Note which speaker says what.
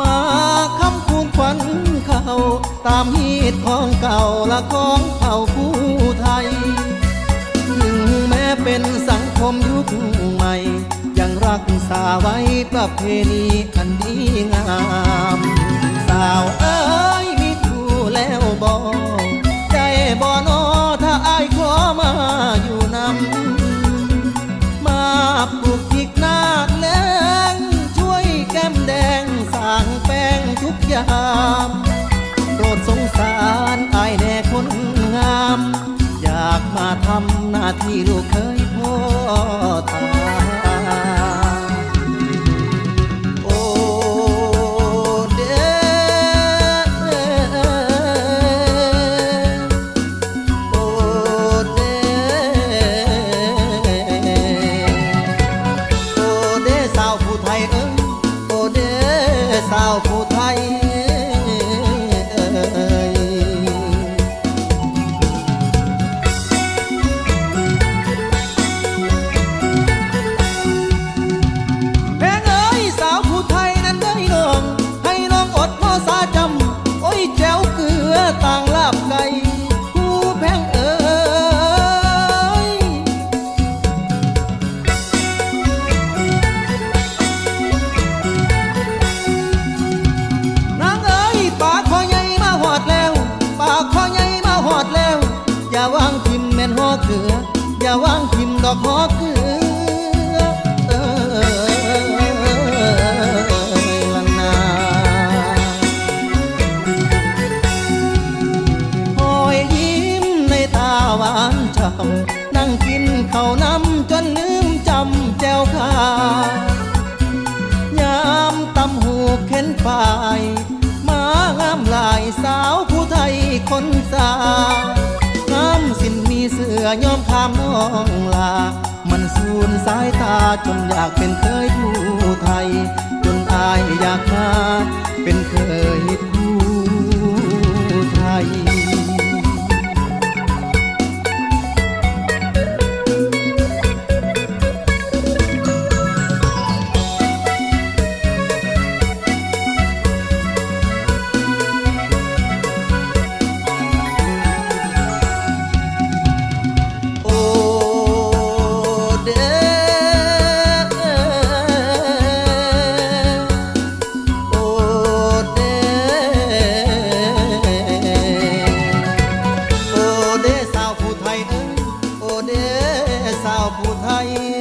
Speaker 1: มาคำคูณฝันเขาตามฮีตของเก่าและของเผ่าผู้ไทย ยิ่งแม้เป็นสังคมยุคใหม่ ยังรักษาไว้ประเพณีอันดีงาม สาวเอ๋ ลูกเคยพ่อตาโอ้เดโอ้เดโอ้เดสาวผู้ไทยเอ้ยโอ้เดสาวผู้ไทย อย่าวางทิมดอกหอเกลือเอ้ยละนาหอยยิ้มในตาหวานช่ำนั่งกินข้าวน้ำจนลืมจำแจวขายามตำหูเข็นฝ่าย มางามหลายสาวผู้ไทยคนสางา อยอมข้ามน้องลา มันสูญสายตาจนอยากเป็นเคยผู้ไทย จนอายอยากมาเป็นเคย ผู้ไทย